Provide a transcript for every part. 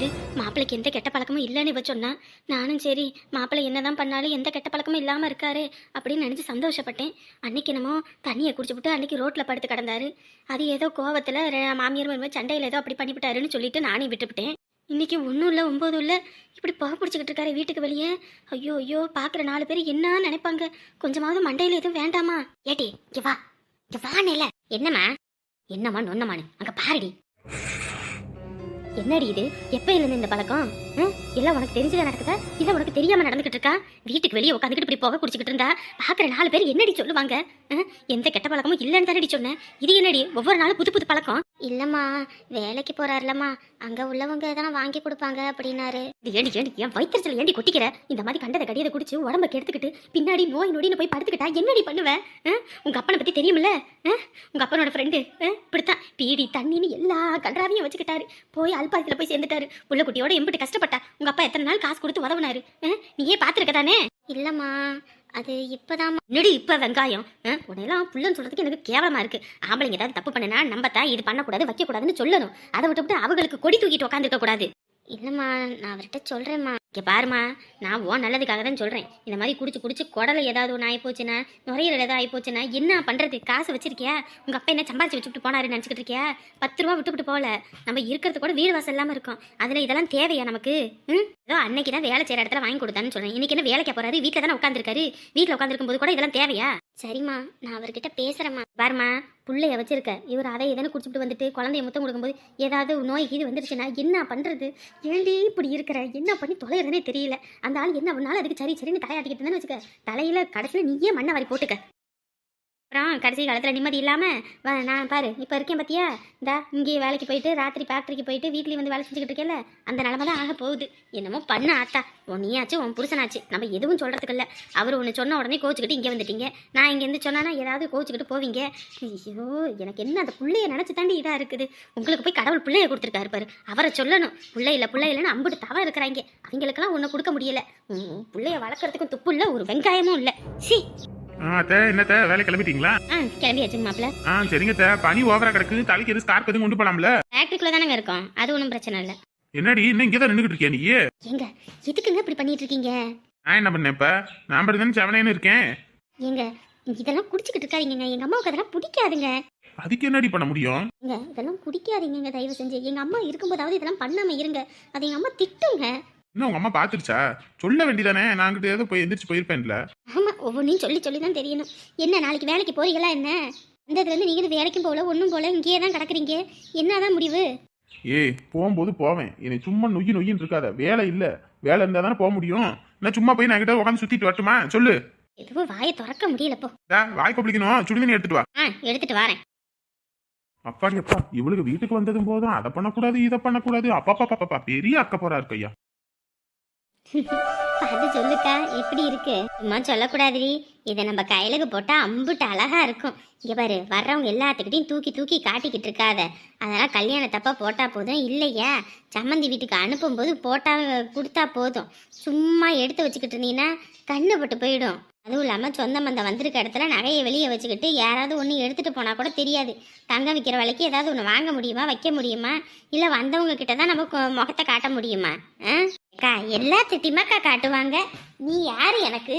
என்னது மாப்பிள்ளைக்கு எந்த கெட்ட பழக்கமும் இல்லைன்னு இவ சொன்னா நானும் சரி மாப்பிள்ளை என்னதான் பண்ணாலும் எந்த கெட்ட பழக்கமும் இல்லாமல் இருக்காரு அப்படின்னு நினச்சி சந்தோஷப்பட்டேன். அன்னைக்கு என்னமோ தண்ணியை குடிச்சுவிட்டு அன்னைக்கு ரோட்டில் படுத்து கிடந்தாரு. அது ஏதோ கோவத்தில் மாமியார் மருமக சண்டையில் ஏதோ அப்படி பண்ணிவிட்டாருன்னு சொல்லிட்டு நானே விட்டுவிட்டேன். இன்னைக்கு ஒன்றும் இல்லை ஒம்பது இல்லை. இப்படி புகை பிடிச்சிக்கிட்டு இருக்காரு வீட்டுக்கு வெளியே. ஐயோ ஐயோ பார்க்குற நாலு பேர் என்ன நினைப்பாங்க. கொஞ்சமாவது மண்டையில் எதுவும் வேண்டாமா? ஏட்டி இங்கே வா. இங்க வானேல என்னம்மா? என்னம்மா நொன்னம்மானு அங்க பாருடி. என்னடி இது? எப்ப இருந்து இந்த பழக்கம்? எல்லாம் உனக்கு தெரிஞ்சதா நடக்குதா? இல்லை உனக்கு தெரியாம நடந்துகிட்டு இருக்கா? வீட்டுக்கு வெளியே உட்காந்துக்கிட்டு இப்படி போக குடிச்சிக்கிட்டு இருந்தா? பார்க்குற நாலு பேர் என்னடி சொல்லுவாங்க? எந்த கெட்ட பழக்கமும் இல்லைன்னு தானடி சொன்னேன் இது என்னடி? ஒவ்வொரு நாளும் புது புது பழக்கம். இல்லம்மா வேலைக்கு போறாருலம்மா. அங்க உள்ளவங்க எதனா வாங்கி கொடுப்பாங்க அப்படின்னாரு. இது ஏண்டி ஏண்டி என் வயிற்றுச்சல் ஏண்டி கொட்டிக்கிற? இந்த மாதிரி கண்டதை கடியதை குடிச்சு உடம்ப கெடுத்துக்கிட்டு பின்னாடி நோய் நொடின்னு போய் படுத்துக்கிட்டா என்னடி பண்ணுவ? ஆ? உங்க அப்பனை பத்தி தெரியுமில்ல? உங்க அப்பனோட ஃப்ரெண்டு இப்படித்தான். பீடி தண்ணின்னு எல்லா கன்றாவையும் வச்சுக்கிட்டாரு. போய் அல்பாயத்தில் போய் சேர்ந்துட்டாரு. புள்ள குட்டியோட எம்பிட்டு கஷ்டப்பட்டா உங்க அப்பா எத்தனை நாள் காசு கொடுத்து உதவுனாரு? நீயே பார்த்துருக்க தானே இல்லம்மா. அது இப்போதான் நெடு இப்போ வெங்காயம்? உடனெல்லாம் உன்னையெல்லாம் புள்ளன்னு சொல்றதுக்கு எனக்கு கேவலமாக இருக்கு. ஆம்பளைங்க ஏதாவது தப்பு பண்ணனா நம்பத்தான் இது பண்ணக்கூடாது வைக்கக்கூடாதுன்னு சொல்லணும். அதை விட்டுவிட்டு அவங்களுக்கு கொடி தூக்கிட்டு உட்காந்துருக்க கூடாது இல்லைம்மா நான் அவர்கிட்ட சொல்கிறேம்மா இங்கே பாருமா நான் ஓ நல்லதுக்காக தான் சொல்கிறேன் இந்த மாதிரி குடிச்சு குடிச்சு குடலை ஏதாவது ஒன்று ஆகிப்போச்சுன்னா நுரையீரல் ஏதாவது ஆகிப்போச்சுன்னா என்ன பண்ணுறது காசு வச்சிருக்கியா? உங்கள் அப்பா என்ன சம்பாதிச்சு வச்சுட்டு போனாரு நினச்சிக்கிட்டு இருக்கியா? பத்து ரூபா விட்டுவிட்டு போகல. நம்ம இருக்கிறது கூட வீடு வாசல் இல்லாமல் இருக்கும். அதில் இதெல்லாம் தேவையா நமக்கு? ம்? ஏதோ அன்னைக்கு தான் வேலை செய்கிற இடத்துல வாங்கி கொடுத்தான்னு சொல்கிறேன் இன்னைக்கு என்ன வேலைக்கு போகிறாரு வீட்டில் தானே உட்காந்துருக்காரு வீட்டில் உட்காந்துருக்கும் போது கூட இதெல்லாம் தேவையா? சரிம்மா நான் அவர்கிட்ட பேசுகிறேம்மா பாருமா பிள்ளைய வச்சிருக்க. இவர் அதை எதனா குடிச்சுட்டு வந்துட்டு குழந்தைய முத்தம் கொடுக்கும்போது ஏதாவது நோய் கீது வந்துருச்சுன்னா என்ன பண்ணுறது ஏண்டி இப்படி இருக்கிற? என்ன பண்ணி தொலைகிறதுனே தெரியல. அந்த ஆள் என்ன பண்ணாலும் அதுக்கு சரி சரின்னு தலையாட்டிக்கிட்டு தானே வச்சுக்க. தலையில் கடைசியில் நீயே மண்ணை வாரி போட்டுக்க. அப்புறம் கடைசி காலத்தில் நிம்மதி இல்லாமல் நான் பாரு இப்போ இருக்கேன் பார்த்தியா இந்தா இங்கே வேலைக்கு போயிட்டு ராத்திரி ஃபேக்ட்ரிக்கு போயிட்டு வீட்லேயும் வந்து வேலை செஞ்சுக்கிட்டு இருக்கேல்ல அந்த நிலமை தான் ஆக போகுது. என்னமோ பண்ண ஆத்தா. உன் நீயாச்சு உன் புருஷனாச்சு. நம்ம எதுவும் சொல்கிறதுக்கு இல்லை. அவர் ஒன்று சொன்ன உடனே கோச்சிக்கிட்டு இங்கே வந்துட்டீங்க. நான் இங்கேருந்து சொன்னானா ஏதாவது கோச்சிக்கிட்டு போவீங்க? ஐயோ எனக்கு என்ன அந்த பிள்ளைய நினச்சி தாண்டி இதாக இருக்குது. உங்களுக்கு போய் கடவுள் பிள்ளைய கொடுத்துருக்காரு பாரு. அவரை சொல்லணும். பிள்ளை இல்லை பிள்ளை இல்லைன்னு அம்புட்டு தவ இருக்கிறாங்க. அவங்களுக்கெல்லாம் ஒன்றும் கொடுக்க முடியல. பிள்ளைய வளர்க்குறதுக்கும் துப்பு இல்லை ஒரு வெங்காயமும் இல்லை. சி. அத்தை என்னத்த வேலை கிளம்பிட்டீங்களா? ஆ கிளம்பியாச்சுங்க மாப்பிள்ள ஆ சரிங்க அத்தை பனி ஓவரா கிடக்கு. தலைக்கு எது ஸ்கார்ப் எதுவும் கொண்டு போலாம்ல? ஃபேக்ட்ரிக்குள்ளே தானங்க இருக்கோம். அது ஒன்றும் பிரச்சனை இல்லை. என்னடி இன்னும் இங்கே தான் நின்றுட்டு இருக்கியா நீ? ஏங்க எதுக்குங்க இப்படி பண்ணிட்டு இருக்கீங்க? நான் என்ன பண்ணேன் இப்ப? நான் படி தானே செவனேன்னு இருக்கேன். ஏங்க இதெல்லாம் குடிச்சிக்கிட்டு இருக்காதீங்க எங்க அம்மாவுக்கு அதெல்லாம் பிடிக்காதுங்க. அதுக்கு என்னடி பண்ண முடியும்? ஏங்க இதெல்லாம் பிடிக்காதீங்க தயவு செஞ்சு. எங்க அம்மா இருக்கும்போதாவது இதெல்லாம் பண்ணாம இருங்க. அது எங்க அம்மா திட்டுங்க. இன்னும் உங்க அம்மா பாத்துருச்சா? சொல்ல வேண்டியதானே? நான் அங்கிட்ட ஏதோ போய் எந்திரிச்சு போயிருப்பேன்ல. ஆமா ஒவ்வொன்றையும் சொல்லி சொல்லி தான் தெரியணும். என்ன நாளைக்கு வேலைக்கு போறீங்களா என்ன? அந்த இதுல இருந்து நீங்க வேலைக்கும் போகல ஒன்றும் போல இங்கேயே தான் கிடக்குறீங்க. என்னதான் முடிவு? ஏய் போகும்போது போவேன். என்னை சும்மா நொய்யி நொய்யின்னு இருக்காத. வேலை இல்ல. வேலை இருந்தா தானே போக முடியும். நான் சும்மா போய் நான் கிட்ட உட்காந்து சுத்திட்டு வரட்டுமா? சொல்லு. எதுவும் வாயை திறக்க முடியலப்போ வாய் கொப்பளிக்கணும். சுடுதண்ணி எடுத்துட்டு வா. ஆ எடுத்துட்டு வரேன். அப்பாடி அப்பா. இவளுக்கு வீட்டுக்கு வந்ததும் போதும். அதை பண்ணக்கூடாது இதை பண்ணக்கூடாது. அப்பா அப்பா பாப்பா பெரிய அக்க போறா பார்த்து அது சொல்லுக்கா எப்படி இருக்கு. சும்மா சொல்லக்கூடாதுடி. இதை நம்ம கையிலுக்கு போட்டா அம்புட்டு அழகா இருக்கும். இங்க பாரு வர்றவங்க எல்லாத்துக்கிட்டையும் தூக்கி தூக்கி காட்டிக்கிட்டு இருக்காத. அதெல்லாம் கல்யாணத்தப்ப போட்டா போதும் இல்லையா? சம்மந்தி வீட்டுக்கு அனுப்பும்போது போட்டா கொடுத்தா போதும். சும்மா எடுத்து வச்சுக்கிட்டு இருந்தீங்கன்னா கண்ணு பட்டு போயிடும். அதுவும் இல்லாமல் சொந்த மந்தம் வந்திருக்க இடத்துல நகையை வெளியே வச்சுக்கிட்டு யாராவது ஒன்று எடுத்துகிட்டு போனால் கூட தெரியாது. தங்கம் விற்கிற விலைக்கு ஏதாவது ஒன்று வாங்க முடியுமா வைக்க முடியுமா? இல்லை வந்தவங்க கிட்ட தான் நம்ம கொ- முகத்தை காட்ட முடியுமா? ஆ? அக்கா எல்லாத்திட்டையுமாக்கா காட்டுவாங்க. நீ யார் எனக்கு?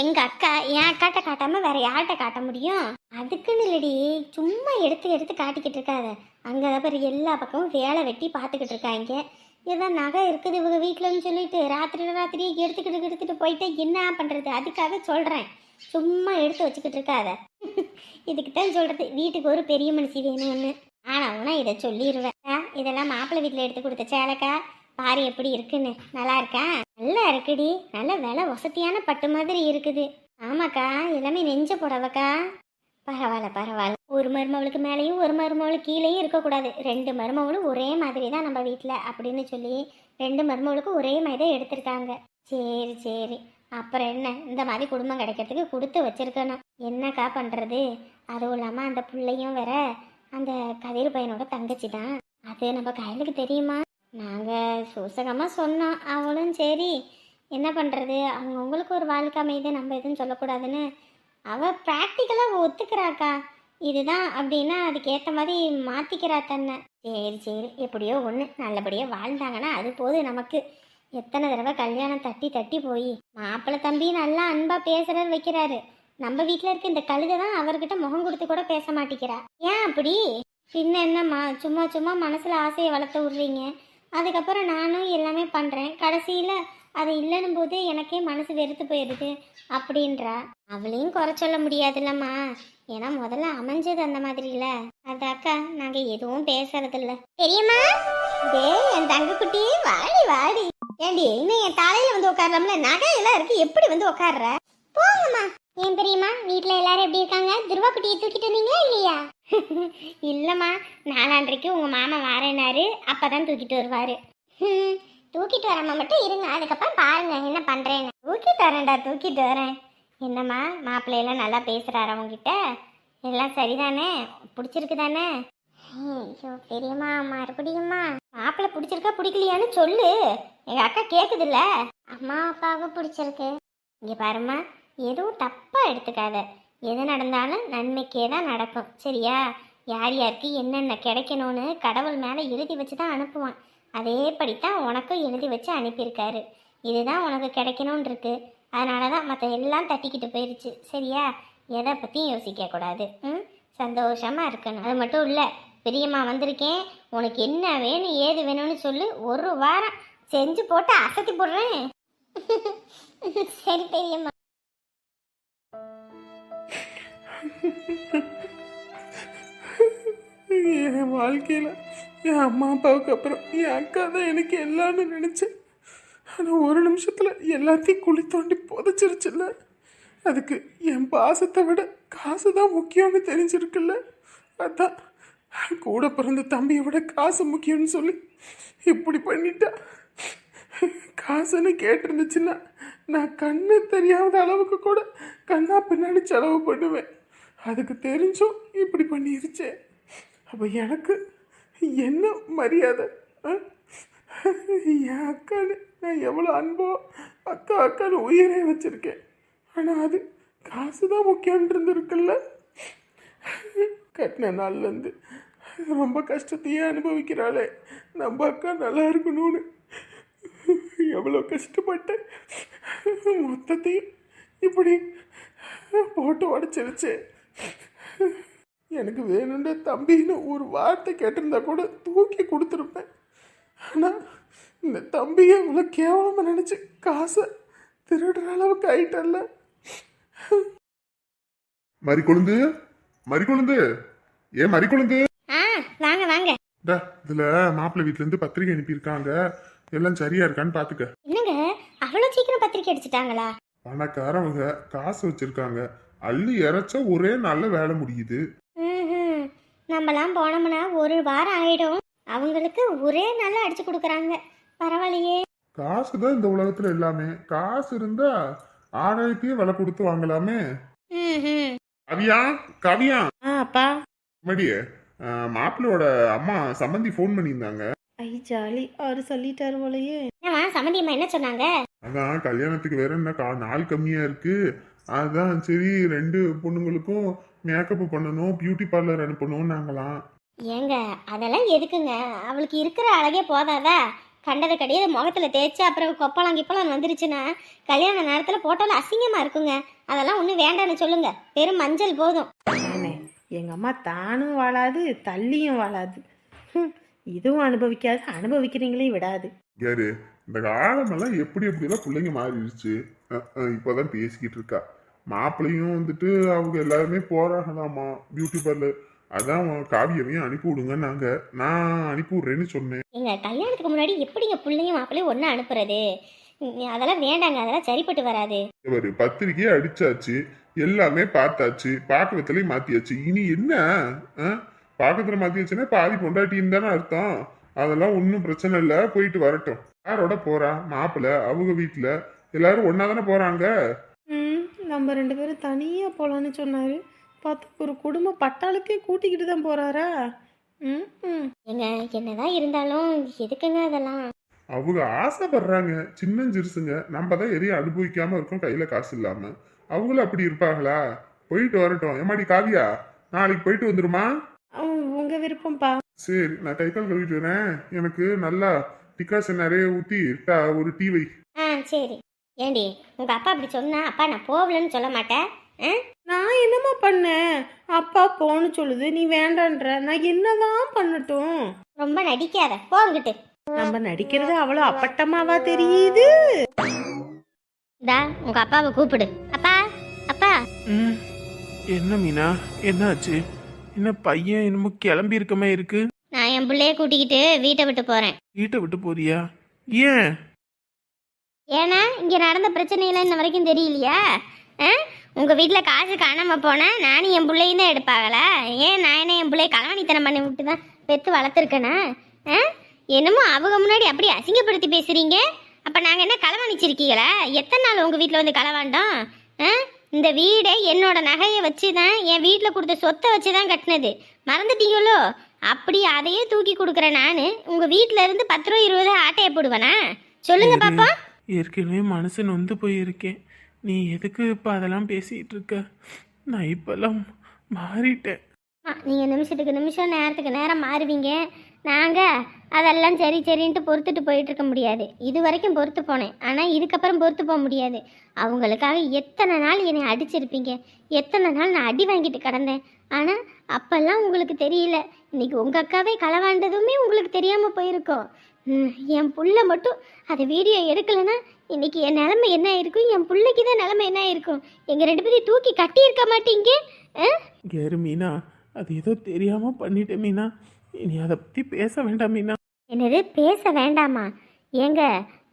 எங்கள் அக்கா என் அக்காட்ட காட்டாமல் வேற யார்கிட்ட காட்ட முடியும்? அதுக்குன்னு இல்லடி சும்மா எடுத்து எடுத்து காட்டிக்கிட்டு இருக்காத. அங்கே பாரு எல்லா பக்கமும் வேலை வெட்டி பார்த்துக்கிட்டு இருக்காங்க. ஏதோ நகை இருக்குது இவங்க வீட்டிலன்னு சொல்லிட்டு ராத்திரி ராத்திரி எடுத்துக்கிட்டு எடுத்துகிட்டு போயிட்டு என்ன பண்ணுறது அதுக்காக சொல்கிறேன் சும்மா எடுத்து வச்சுக்கிட்டு இருக்காத. இதுக்கு தான் சொல்கிறது வீட்டுக்கு ஒரு பெரிய மனுஷி வேணும்னு. ஆனால் உனா இதை சொல்லிடுவேன் இதெல்லாம் மாப்பிள்ளை வீட்டில் எடுத்து கொடுத்த சேலைக்கா. பாரு எப்படி இருக்குன்னு. நல்லா இருக்கா? நல்லா இருக்குடி. நல்ல விலை வசதியான பட்டு மாதிரி இருக்குது. ஆமாக்கா எல்லாமே நெஞ்ச புடவைக்கா. பரவாயில்ல பரவாயில்ல. ஒரு மருமவளுக்கு மேலேயும் ஒரு மருமவளுக்கு கீழேயும் இருக்கக்கூடாது. ரெண்டு மருமவளும் ஒரே மாதிரி தான் நம்ம வீட்டில் அப்படின்னு சொல்லி ரெண்டு மருமவளுக்கும் ஒரே மாதிரி தான் எடுத்திருக்காங்க. சரி சரி. அப்புறம் என்ன? இந்த மாதிரி குடும்பம் கிடைக்கிறதுக்கு கொடுத்து வச்சிருக்கணும். என்னக்கா பண்ணுறது அதுவும் இல்லாமல் அந்த பிள்ளையும் வேற அந்த கதிர் பையனோட தங்கச்சி தான். அது நம்ம கையிலுக்கு தெரியுமா? நாங்கள் சூசகமாக சொன்னோம். அவளும் சரி என்ன பண்ணுறது அவங்கவுங்களுக்கு ஒரு வாழ்க்கை அமையுது நம்ம எதுவும் சொல்லக்கூடாதுன்னு. அவள் ப்ராக்டிக்கலாக ஒத்துக்கிறாக்கா? இதுதான் அப்படின்னா அதுக்கேற்ற மாதிரி மாற்றிக்கிறா தன்னை. சரி சரி. எப்படியோ ஒன்று நல்லபடியாக வாழ்ந்தாங்கன்னா அது போதும் நமக்கு. எத்தனை தடவை கல்யாணம் தட்டி தட்டி போய் மாப்பிள்ளை தம்பி நல்லா அன்பாக பேசுகிறார் வைக்கிறாரு. நம்ம வீட்டில் இருக்க இந்த கழுதை தான் அவர்கிட்ட முகம் கொடுத்து கூட பேச மாட்டேங்கிறா. ஏன் அப்படி? பின்ன என்னம்மா? சும்மா சும்மா மனசில் ஆசையை வளர்த்து விட்றீங்க. அதுக்கப்புறம் நானும் எல்லாமே பண்ணுறேன் கடைசியில் அது இல்லைன்னும் போது எனக்கே மனசு வெறுத்து போயிடுது அப்படின்றா. அவளையும் குறை சொல்ல முடியாதுல்லம்மா. ஏன்னா முதல்ல அமைஞ்சது அந்த மாதிரில அதாக்கா நாங்கள் எதுவும் பேசுறதில்ல. தெரியுமா டே என் தங்க குட்டி வாடி வாடி. ஏண்டி இன்னும் என் தலையில வந்து உட்காரலாம்ல? நகையெல்லாம் இருக்கு. எப்படி வந்து உட்கார்ற? போங்கம்மா. ஏன் தெரியுமா வீட்டில் எல்லாரும் எப்படி இருக்காங்க? துருவா குட்டியை தூக்கிட்டு வந்தீங்க இல்லையா? இல்லைம்மா நாளான்றைக்கு உங்கள் மாமா வாரேனாரு அப்பதான் தூக்கிட்டு வருவாரு. தூக்கிட்டு வராம மட்டும் இருங்க. அதுக்கப்புறம் பாருங்க என்ன பண்ணுறேன்னு தூக்கிட்டு வரேன்டா தூக்கிட்டு வரேன். என்னம்மா மாப்பிள்ளையெல்லாம் நல்லா பேசுகிறாரு அவங்ககிட்ட? எல்லாம் சரிதானே? பிடிச்சிருக்கு தானே ஐயோ பெரியம்மா மறுபடியும்மா. மாப்பிள்ளை பிடிச்சிருக்கா பிடிக்கலையான்னு சொல்லு. எங்கள் அக்கா கேட்குதுல்ல அம்மா அப்பாவுக்கு பிடிச்சிருக்கு. இங்கே பாரும்மா. எதுவும் தப்பாக எடுத்துக்காத. எது நடந்தாலும் நன்மைக்கே தான் நடக்கும். சரியா? யார் யாருக்கு என்னென்ன கிடைக்கணும்னு கடவுள் மேலே எழுதி வச்சு தான் அனுப்புவான். அதேபடி தான் உனக்கும் எழுதி வச்சு அனுப்பியிருக்காரு. இதுதான் உனக்கு கிடைக்கணும்னு இருக்கு. அதனால தான் மற்ற எல்லாம் தட்டிக்கிட்டு போயிடுச்சு சரியா? எதை பற்றியும் யோசிக்கக்கூடாது ம்? சந்தோஷமாக இருக்கணும். அது மட்டும் இல்லை பெரியம்மா வந்திருக்கேன். உனக்கு என்ன வேணும் ஏது வேணும்னு சொல்லு. ஒரு வாரம் செஞ்சு போட்டு அசத்தி போடுறேன். சரி பெரியம்மா. என் வாழ்க்கையில் என் அம்மா அப்பாவுக்கு அப்புறம் என் அக்கா தான் எனக்கு எல்லாம்னு நினச்சேன். ஆனால் ஒரு நிமிஷத்தில் எல்லாத்தையும் குழி தோண்டி புதைச்சிருச்சுல்ல. அதுக்கு என் பாசத்தை விட காசு தான் முக்கியம்னு தெரிஞ்சிருக்குல்ல. அதான் கூட பிறந்த தம்பியை விட காசு முக்கியம்னு சொல்லி இப்படி பண்ணிட்டா. காசுன்னு கேட்டிருந்துச்சுன்னா நான் கண்ணு தெரியாத அளவுக்கு கூட கண்ணா பின்னாடி செலவு பண்ணுவேன். அதுக்கு தெரிஞ்சும் இப்படி பண்ணிருச்சு. அப்போ எனக்கு என்ன மரியாதை? என் அக்கான்னு நான் எவ்வளோ அன்போ அக்கா அக்கான்னு உயிரே வச்சுருக்கேன். ஆனால் அது காசு தான் முக்கியம்னு இருந்திருக்குல்ல. கட்டின நாள்லேருந்து ரொம்ப கஷ்டத்தையே அனுபவிக்கிறாளே. நம்ம அக்கா நல்லா இருக்கணும்னு. எவ்வளோ கஷ்டப்பட்டேன் மொத்தத்தையும் இப்படி போட்டு உடச்சிருச்சு. எனக்கு வேணுன்ற தம்பின்னு ஒரு வார்த்தை கேட்டிருந்தா கூட தூக்கி கொடுத்துருப்பேன். ஆனால் இந்த தம்பியை இவ்வளோ கேவலமாக நினச்சி காசை திருடுற அளவுக்கு ஆயிட்டல்ல மறிக்கொழுந்து? மறிக்கொழுந்து? ஏ மறிக்கொழுந்து? ஆ வாங்க வாங்க. டா இதுல மாப்பிள்ளை வீட்ல இருந்து பத்திரிக்கை அனுப்பியிருக்காங்க. எல்லாம் சரியா இருக்கான்னு பாத்துக்க. என்னங்க? அவ்வளோ சீக்கிரம் பத்திரிக்கை அடிச்சிட்டாங்களா? பணக்காரவங்க காசு வச்சிருக்காங்க. அள்ளி இறைச்சா ஒரே நல்ல வேலை முடியுது. நம்மலாம் போனோம்னா ஒரு வாரம் ஆயிடும். அவங்களுக்கு ஒரே நாள்ல அடிச்சு கொடுக்குறாங்க. பரவாயில்லையே. காசு தான் இந்த உலகத்துல எல்லாமே. காசு இருந்தா ஆகாயத்தையே விலை கொடுத்து வாங்கலாமே. கவியா கவியா. ஆ அப்பா. மடியே மாப்பிள்ளையோட அம்மா சம்பந்தி ஃபோன் பண்ணியிருந்தாங்க. ஐ ஜாலி. அவர் சொல்லிட்டாரு போலயே. சம்மந்தி அம்மா என்ன சொன்னாங்க? அதான் கல்யாணத்துக்கு வேற என்ன கா நாள் கம்மியா இருக்கு. அதான் சரி ரெண்டு பொண்ணுங்களுக்கும் மேக்கப் பண்ணணும் பியூட்டி பார்லர் அனுப்பணும் நாங்களாம். ஏங்க அதெல்லாம் எதுக்குங்க? அவளுக்கு இருக்கிற அழகே போதாதா? கண்டதை கிடையாது முகத்துல தேய்ச்சி அப்புறம் கொப்பளம் கிப்பளம் வந்துருச்சுன்னா கல்யாண நேரத்தில் போட்டாலும் அசிங்கமா இருக்குங்க. அதெல்லாம் ஒன்றும் வேண்டாம்னு சொல்லுங்க. வெறும் மஞ்சள் போதும். நானே எங்க அம்மா தானும் வாழாது தள்ளியும் வாழாது. இதுவும் அனுபவிக்காது அனுபவிக்கிறீங்களையும் விடாது. யாரு? இந்த காலமெல்லாம் எப்படி எப்படிலாம் பிள்ளைங்க மாறிடுச்சு? இப்போதான் பேசிக்கிட்டு இருக்கா. மாப்பிள்ளையும் வந்துட்டு அவங்க எல்லாருமே போறாங்களாமா பியூட்டி பார்லர் அதான் காவியவையும் அனுப்பி விடுங்க நாங்க நான் அனுப்பி விடுறேன்னு சொன்னேன். எங்க கல்யாணத்துக்கு முன்னாடி எப்படிங்க பிள்ளையும் மாப்பிள்ளையும் ஒன்றா அனுப்புறது? அதெல்லாம் வேண்டாங்க அதெல்லாம் சரிப்பட்டு வராது. இவர் பத்திரிக்கையே அடிச்சாச்சு எல்லாமே பார்த்தாச்சு பாக்கத்துலயும் மாத்தியாச்சு. இனி என்ன? பாக்கத்துல மாத்தியாச்சுன்னா பாதி பொண்டாட்டின்னு தானே அர்த்தம். அதெல்லாம் ஒன்றும் பிரச்சனை இல்லை போயிட்டு வரட்டும். யாரோட போறா? மாப்பிள்ளை அவங்க வீட்டுல எல்லாரும் ஒன்னா தானே போறாங்க? நம்ம ரெண்டு பேரும் தனியா போலான்னு சொன்னாரு. பார்த்தா ஒரு குடும்ப பட்டாளுக்கே கூட்டிக்கிட்டு தான் போறாரா? ம் ம். ஏங்க என்னதான் இருந்தாலும் எதுக்குங்க அதெல்லாம்? அவங்க ஆசைப்படுறாங்க. சின்னஞ்சிறுசுங்க. நம்ம தான் எதையும் அனுபவிக்காம இருக்கோம் கையில காசு இல்லாம. அவங்களும் அப்படி இருப்பாங்களா? போயிட்டு வரட்டும். ஏமாடி காவியா? நாளைக்கு போயிட்டு வந்துருமா? உங்கள் விருப்பம்ப்பா சரி நான் கை கால் கழுவிட்டு வரேன். எனக்கு நல்லா டிகாசன் நிறைய ஊற்றி ஒரு டீ வை. ஆ சரி. ஏண்டி உங்கள் அப்பா அப்படி சொன்னா அப்பா நான் போகலன்னு சொல்ல மாட்டேன்? ஆ? நான் என்னம்மா பண்ணேன்? அப்பா போன்னு சொல்லுது நீ வேண்டான்ற. நான் என்னதான் பண்ணட்டும்? ரொம்ப நடிக்காத போங்கிட்டு நம்ம நடிக்கிறது அவ்வளோ அப்பட்டமாவா தெரியுது? தா உங்க அப்பாவை கூப்பிடு. அப்பா அப்பா. ம் என்ன மீனா? என்னாச்சு? என்ன பையன் என்னமோ கிளம்பி இருக்கமே இருக்கு? நான் என் பிள்ளைய கூட்டிக்கிட்டு வீட்டை விட்டு போறேன். வீட்டை விட்டு போறியா? ஏன்? ஏன்னா இங்க நடந்த பிரச்சனையெல்லாம் இன்ன வரைக்கும் தெரியலையா? ஆ? உங்க வீட்டில் காசு காணாம போனேன் நானும் என் பிள்ளையும் தான் எடுப்பாங்களா? ஏன் நான் என்ன என் பிள்ளைய களவாணித்தனம் பண்ணி விட்டு தான் பெத்து வளர்த்துருக்கேனா? ஆ? என்னமோ அவங்க முன்னாடி அப்படி அசிங்கப்படுத்தி பேசுறீங்க. அப்ப நாங்க என்ன களவாணிச்சிருக்கீங்களா எத்தனை நாள் உங்க வீட்டில் வந்து களவாண்டோம் ஆ? இந்த வீடை என்னோட நகையை வச்சு தான் என் வீட்டில் கொடுத்த சொத்தை வச்சு தான் கட்டினது. மறந்துட்டீங்களோ? அப்படி அதையே தூக்கி கொடுக்குறேன் நான். உங்க வீட்டில இருந்து பத்து ரூபா இருபது ரூபா ஆட்டையை போடுவேனா? சொல்லுங்க பாப்பா ஏற்கனவே மனசு நொந்து போயிருக்கேன். நீ எதுக்கு இப்போ அதெல்லாம் பேசிகிட்டு இருக்க? நான் இப்போல்லாம் மாறிட்டேன். நீங்கள் நிமிஷத்துக்கு நிமிஷம் நேரத்துக்கு நேரம் மாறுவீங்க. நாங்கள் அதெல்லாம் சரி சரின்ட்டு பொறுத்துட்டு போயிட்டு இருக்க முடியாது. இது வரைக்கும் பொறுத்து போனேன். ஆனால் இதுக்கப்புறம் பொறுத்து போக முடியாது. அவங்களுக்காக எத்தனை நாள் என்னை அடிச்சிருப்பீங்க? எத்தனை நாள் நான் அடி வாங்கிட்டு கிடந்தேன்? ஆனால் அப்போல்லாம் உங்களுக்கு தெரியல. இன்னைக்கு உங்கள் அக்காவே களவாண்டதுமே உங்களுக்கு தெரியாமல் போயிருக்கோம். என் புள்ள மட்டும் அதை வீடியோ எடுக்கலைன்னா இன்னைக்கு என் நிலைமை என்ன இருக்கும்? என் பிள்ளைக்கு தான் நிலைமை என்ன இருக்கும்? எங்க ரெண்டு பேரையும் தூக்கி கட்டி இருக்க மாட்டீங்க யாரு மீனா அது ஏதோ தெரியாம பண்ணிட்டேன் மீனா. நீ அதை பத்தி பேச வேண்டாம் மீனா. என்னது? பேச வேண்டாமா? ஏங்க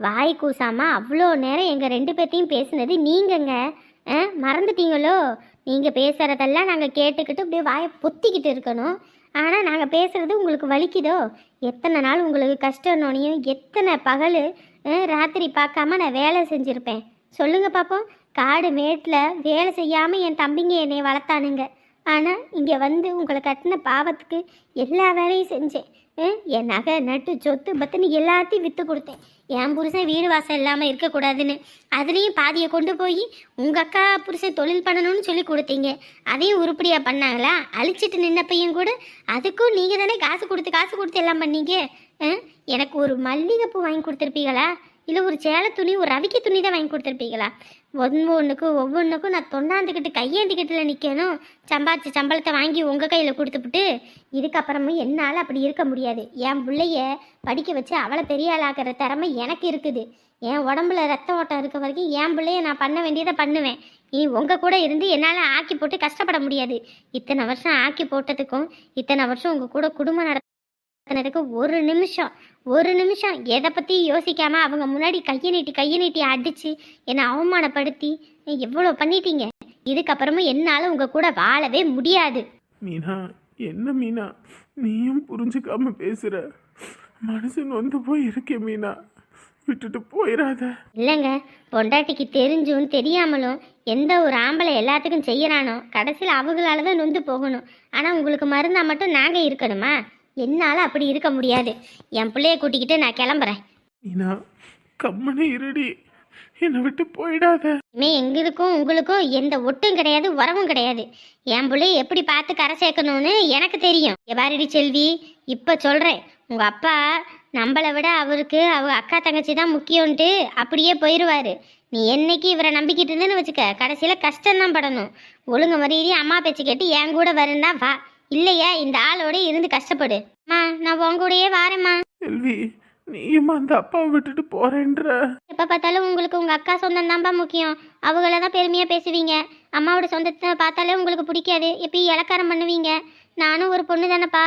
வாய் கூசாம அவ்வளோ நேரம் எங்கள் ரெண்டு பேர்த்தையும் பேசுனது நீங்கங்க. மறந்துட்டீங்களோ? நீங்கள் பேசுகிறதெல்லாம் நாங்கள் கேட்டுக்கிட்டு அப்படியே வாயை பொத்திக்கிட்டு இருக்கணும். ஆனால் நாங்கள் பேசுகிறது உங்களுக்கு வலிக்குதோ? எத்தனை நாள் உங்களுக்கு கஷ்டம்னோனையும் எத்தனை பகல் ராத்திரி பார்க்காம நான் வேலை செஞ்சுருப்பேன். சொல்லுங்கள் பார்ப்போம் காடு மேட்டில் வேலை செய்யாமல் என் தம்பிங்க என்னை வளர்த்தானுங்க. ஆனால் இங்கே வந்து உங்களை கட்டின பாவத்துக்கு எல்லா வேலையும் செஞ்சேன். என் நகை நட்டு சொத்து பத்துன்னு எல்லாத்தையும் விற்று கொடுத்தேன். என் புருஷன் வீடு வாசம் இல்லாமல் இருக்கக்கூடாதுன்னு. அதுலேயும் பாதியை கொண்டு போய் உங்கள் அக்கா புருஷன் தொழில் பண்ணணும்னு சொல்லி கொடுத்தீங்க. அதையும் உருப்படியாக பண்ணாங்களா? அழிச்சிட்டு நின்னப்பையும் கூட அதுக்கும் நீங்கள் தானே காசு கொடுத்து காசு கொடுத்து எல்லாம் பண்ணீங்க? எனக்கு ஒரு மல்லிகைப்பூ வாங்கி கொடுத்துருப்பீங்களா? இல்லை ஒரு சேலை துணி ஒரு ரவிக்கை துணி தான் வாங்கி கொடுத்துருப்பீங்களா? ஒன்று ஒன்றுக்கும் ஒவ்வொன்றுக்கும் நான் தொண்டாந்துக்கிட்டு கையேந்திக்கிட்டுல நிற்கணும் சம்பாதிச்ச சம்பளத்தை வாங்கி உங்கள் கையில் கொடுத்துப்புட்டு இதுக்கப்புறமும் என்னால் அப்படி இருக்க முடியாது. என் பிள்ளைய படிக்க வச்சு அவளை பெரிய ஆளாக்குற திறமை எனக்கு இருக்குது. என் உடம்புல ரத்த ஓட்டம் இருக்க வரைக்கும் என் பிள்ளைய நான் பண்ண வேண்டியதை பண்ணுவேன். நீ உங்கள் கூட இருந்து என்னால் ஆக்கி போட்டு கஷ்டப்பட முடியாது. இத்தனை வருஷம் ஆக்கி போட்டதுக்கும் இத்தனை வருஷம் உங்கள் கூட குடும்பம் நடத்தினதுக்கு ஒரு நிமிஷம். ஒரு நிமிஷம். எதை பற்றி யோசிக்காம அவங்க முன்னாடி கையை நீட்டி கையை நீட்டி அடித்து என்னை அவமானப்படுத்தி எவ்வளோ பண்ணிட்டீங்க. இதுக்கப்புறமும் என்னால் உங்கள் கூட வாழவே முடியாது. மீனா என்ன மீனா? நீயும் புரிஞ்சுக்காம பேசுற. மனசு நொந்து போய் இருக்கே மீனா. விட்டுட்டு போயிடாத இல்லைங்க. பொண்டாட்டிக்கு தெரிஞ்சும் தெரியாமலும் எந்த ஒரு ஆம்பளை எல்லாத்துக்கும் செய்யறானோ கடைசியில் அவங்களால தான் நொந்து போகணும். ஆனால் உங்களுக்கு மருந்தா மட்டும் நாங்கள் இருக்கணுமா? என்னால் அப்படி இருக்க முடியாது. என் பிள்ளைய கூட்டிக்கிட்டு நான் கிளம்புறேன். மீனா கம்மனு இருடி. என்னை விட்டு போயிடாத. இனிமே எங்களுக்கும் உங்களுக்கும் எந்த ஒட்டும் கிடையாது உறவும் கிடையாது. என் பிள்ளைய எப்படி பார்த்து கரை சேர்க்கணும்னு எனக்கு தெரியும். எவாரிடி செல்வி இப்போ சொல்கிறேன் உங்கள் அப்பா நம்மளை விட அவருக்கு அவங்க அக்கா தங்கச்சி தான் முக்கியம்ன்ட்டு அப்படியே போயிடுவாரு நீ என்னைக்கு இவரை நம்பிக்கிட்டு இருந்தேன்னு வச்சுக்க கடைசியில் கஷ்டம்தான் படணும். ஒழுங்கு மரியாதை அம்மா பேச்சு கேட்டு என் கூட வருந்தா வா. இல்லையா இந்த ஆளோட இருந்து கஷ்டப்படு. அம்மா நான் உன் கூடயே வாரேம்மா. செல்வி நீயும் அந்த அப்பாவை விட்டுட்டு போறேன்ற. எப்போ பார்த்தாலும் உங்களுக்கு உங்கள் அக்கா சொந்தம் தான்ப்பா முக்கியம். அவங்கள தான் பெருமையாக பேசுவீங்க. அம்மாவோட சொந்தத்தை பார்த்தாலே உங்களுக்கு பிடிக்காது. எப்பயும் இலக்காரம் பண்ணுவீங்க? நானும் ஒரு பொண்ணு தானேப்பா.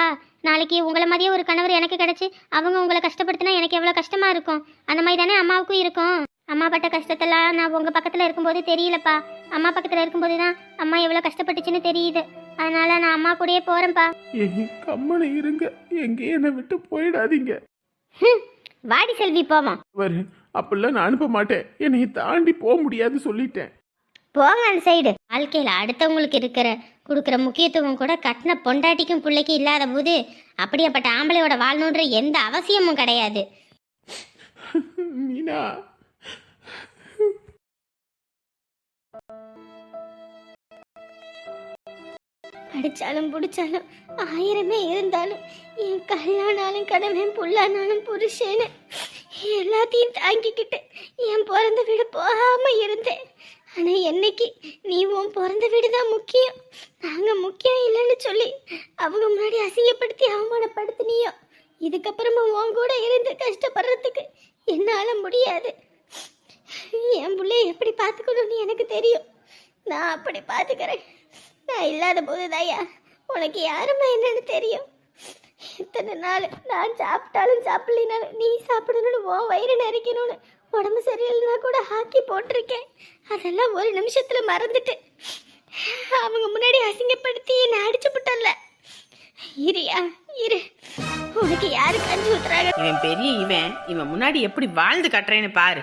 நாளைக்கு உங்களை மாதிரியே ஒரு கணவர் எனக்கு கிடச்சி அவங்க உங்களை கஷ்டப்படுத்தினா எனக்கு எவ்வளோ கஷ்டமாக இருக்கும். அந்த மாதிரி தானே அம்மாவுக்கும் இருக்கும். அம்மா பட்ட கஷ்டத்தெல்லாம் நான் உங்கள் பக்கத்தில் இருக்கும்போது தெரியலப்பா. அம்மா பக்கத்தில் இருக்கும்போது தான் அம்மா எவ்வளோ கஷ்டப்பட்டுச்சுன்னு தெரியுது. அதனால நான் அம்மா கூடயே போகிறேன்ப்பா ஏய் கம்மனு இருங்க. எங்கேயும் என்னை விட்டு போயிடாதீங்க. வாடி செல்வி போவோம் வரு அப்படிலாம் நான் அனுப்ப மாட்டேன். என்னை தாண்டி போக முடியாது சொல்லிட்டேன். போங்க அந்த சைடு. வாழ்க்கையில் அடுத்தவங்களுக்கு இருக்கிற கொடுக்குற முக்கியத்துவம் கூட கட்டின பொண்டாட்டிக்கும் பிள்ளைக்கும் இல்லாத போது அப்படியாப்பட்ட ஆம்பளையோட வாழணுன்ற எந்த அவசியமும் கிடையாது. மீனா அடிச்சாலும் பிடிச்சாலும் ஆயிரமே இருந்தாலும் என் கல்லானாலும் கடவன் புல்லானாலும் புருஷன்னு எல்லாத்தையும் தாங்கிக்கிட்டு என் பிறந்த வீடு போகாம இருந்தேன். ஆனால் என்னைக்கு நீ உன் பிறந்த வீடு தான் முக்கியம். நாங்கள் முக்கியம் இல்லைன்னு சொல்லி அவங்க முன்னாடி அசிங்கப்படுத்தி அவமானப்படுத்தினியோ? இதுக்கப்புறமா உன் கூட இருந்து கஷ்டப்படுறதுக்கு என்னால் முடியாது. என் பிள்ளைய எப்படி பார்த்துக்கணும்னு எனக்கு தெரியும். நான் அப்படி பார்த்துக்கிறேன். நான் இல்லாத போது தாயா உனக்கு யாருமே என்னன்னு தெரியும்? இத்தனை நாள் நான் சாப்பிட்டாலும் சாப்பிடலினாலும் நீ சாப்பிடணும்னு உன் வயிறு நிறைக்கணும்னு உடம்பு சரியில்லைனா கூட ஹாக்கி போட்டிருக்கேன். அதெல்லாம் ஒரு நிமிஷத்தில் மறந்துட்டு. அவங்க முன்னாடி அசிங்கப்படுத்தி என்னை அடிச்சு விட்டல இரியா இரு. உனக்கு யாரு கஞ்சி ஊத்துறாங்க? இவன் பெரிய இவன். இவன் முன்னாடி எப்படி வாழ்ந்து கட்டுறேன்னு பாரு.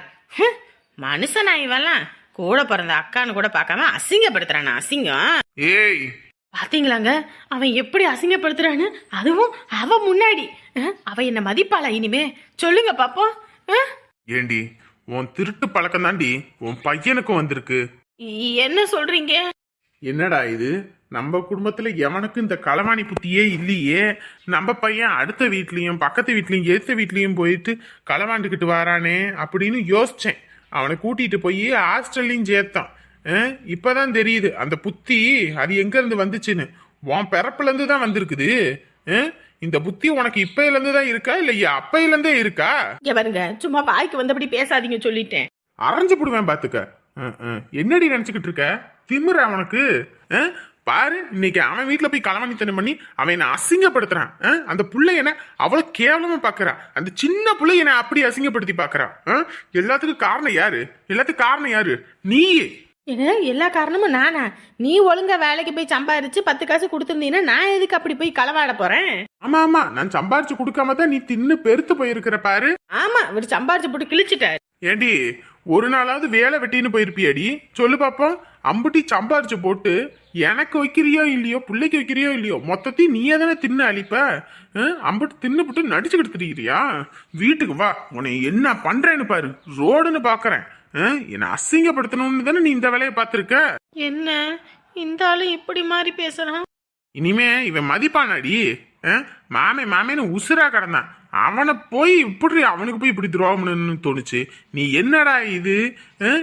மனுஷனா இவெல்லாம். கூட பிறந்த அக்கான்னு கூட பார்க்காம அசிங்கப்படுத்துறானா அசிங்கம். ஏய். பாத்தீங்களாங்க? அவன் எப்படி அசிங்கப்படுத்துறான்னு? அதுவும் அவ முன்னாடி. அவ என்ன மதிப்பாளா இனிமே? சொல்லுங்க பாப்போம். ஏண்டி உன் திருட்டு பழக்கம் தாண்டி உன் பையனுக்கும் வந்திருக்கு. என்ன சொல்றீங்க? என்னடா இது? நம்ம குடும்பத்துல எவனுக்கும் இந்த களவாணி புத்தியே இல்லையே. நம்ம பையன் அடுத்த வீட்லயும் பக்கத்து வீட்லயும் எதிர்த்த வீட்லயும் போயிட்டு களவாண்டுக்கிட்டு வரானே அப்படின்னு யோசிச்சேன். அவனை கூட்டிட்டு போய் ஹாஸ்டல்லையும் சேர்த்தான் இப்பதான் தெரியுது அந்த புத்தி அது எங்க இருந்து வந்துச்சுன்னு. உன் பிறப்புல இருந்து தான் வந்திருக்குது. இந்த புத்தி உனக்கு இப்பையில இருந்து தான் இருக்கா இல்ல அப்பையில இருந்தே இருக்கா? இங்க பாருங்க சும்மா வாய்க்கு வந்தபடி பேசாதீங்க சொல்லிட்டேன். அரைஞ்சு போடுவேன் பாத்துக்க. என்னடி நினைச்சுக்கிட்டு இருக்க? திமிர அவனுக்கு? பாரு இன்னைக்கு அவன் வீட்டுல போய் களவாணித்தனம் பண்ணி அவன் என்ன அசிங்கப்படுத்துறான்? அந்த புள்ள என்ன அவ்வளவு கேவலமா பாக்குறான் அந்த சின்ன புள்ள என்ன அப்படி அசிங்கப்படுத்தி அஹ்? எல்லாத்துக்கும் காரணம் யாரு? எல்லாத்துக்கும் காரணம் யாரு? நீ என்ன எல்லா காரணமும் நானா? நீ ஒழுங்கா வேலைக்கு போய் சம்பாரிச்சு பத்து காசு கொடுத்துருந்தீங்கன்னா நான் எதுக்கு அப்படி போய் களவாட போறேன்? ஆமா ஆமா. நான் சம்பாரிச்சு கொடுக்காம தான் நீ தின்னு பெருத்து போயிருக்கிற பாரு. ஆமா இவர் சம்பாரிச்சு போட்டு கிழிச்சிட்டாரு. ஏண்டி ஒரு நாளாவது வேலை வெட்டின்னு போயிருப்பியாடி. சொல்லு பாப்போம். அம்புட்டி சம்பாரிச்சு போட்டு எனக்கு வைக்கிறியோ இல்லையோ பிள்ளைக்கு வைக்கிறியோ இல்லையோ மொத்தத்தையும் நீயே தானே தின்னு அழிப்ப? அம்புட்டு தின்னு போட்டு நடிச்சுக்கிட்டு திரிகிறியா வீட்டுக்கு வா உன்னை என்ன பண்றேன்னு பாரு. ரோடுன்னு பாக்குறேன். என்னை அசிங்கப்படுத்தணும்னு தானே நீ இந்த வேலையை பார்த்துருக்க? என்ன? இந்த ஆளு இப்படி மாதிரி பேசுறான்? இனிமே இவன் மதிப்பானாடி மாமே மாமேன்னு உசுரா கிடந்தான். அவனை போய் இப்படி அவனுக்கு போய் இப்படி துரோகம்னு தோணுச்சு. நீ என்னடா இது?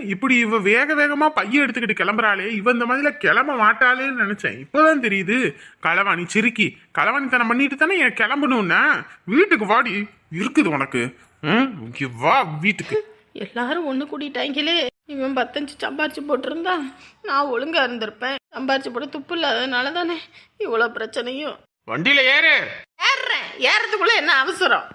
இப்படி இவ வேக வேகமா பைய எடுத்துக்கிட்டு கிளம்புறாளே. இவ இந்த மாதிரில கிளம்ப மாட்டாளேன்னு நினைச்சேன். இப்போதான் தெரியுது. களவாணி சிரிக்கி. களவாணித்தனம் பண்ணிட்டு தானே என் கிளம்பணும்னா? வீட்டுக்கு வாடி. இருக்குது உனக்கு. ம், வா வீட்டுக்கு. எல்லாரும் ஒண்ணு கூட்டிட்டாங்களே இவன் பத்தஞ்சு சம்பாரிச்சு போட்டிருந்தா நான் ஒழுங்கா இருந்திருப்பேன். சம்பாரிச்சு போட துப்பு இல்லாததுனால தானே இவ்வளவு பிரச்சனையும். வண்டியில ஏறு. ஏறுறேன். ஏறதுக்குள்ள என்ன அவசரம்?